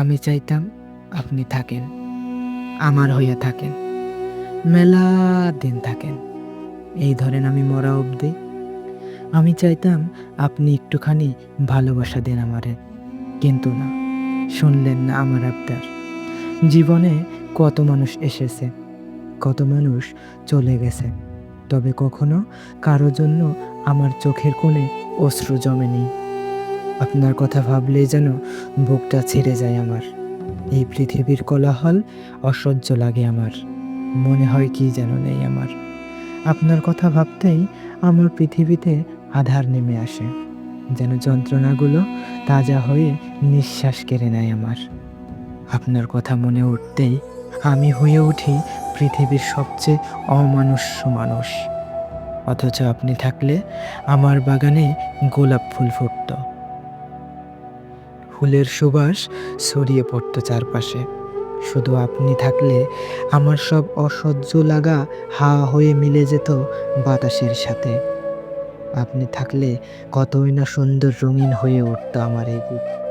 আমি চাইতাম আপনি থাকেন, আমার হইয়া থাকেন, মেলা দিন থাকেন। এই ধরেন আমি মরা অবধি। আমি চাইতাম আপনি একটুখানি ভালোবাসা দেন আমারে, কিন্তু না, শুনলেন না আমার আবদার। জীবনে কত মানুষ এসেছে, কত মানুষ চলে গেছে, তবে কখনো কারও জন্য আমার চোখের কোণে অশ্রু জমেনি। আপনার কথা ভাবলেই যেন বুকটা ছিঁড়ে যায় আমার। এই পৃথিবীর কোলাহল অসহ্য লাগে আমার। মনে হয় কি যেন নেই আমার। আপনার কথা ভাবতেই আমার পৃথিবীতে আধার নেমে আসে। যেন যন্ত্রণাগুলো তাজা হয়ে নিঃশ্বাস কেড়ে নেয় আমার। আপনার কথা মনে উঠতেই আমি হয়ে উঠি পৃথিবীর সবচেয়ে অমানুষ্য মানুষ। অথচ আপনি থাকলে আমার বাগানে গোলাপ ফুল ফুটত। ফুলের সুবাস ছড়িয়ে পড়ত চারপাশে। শুধু আপনি থাকলে আমার সব অসহ্য লাগা হা হয়ে মিলে যেত বাতাসের সাথে। আপনি থাকলে কতই না সুন্দর রঙিন হয়ে উঠত আমার এই বুক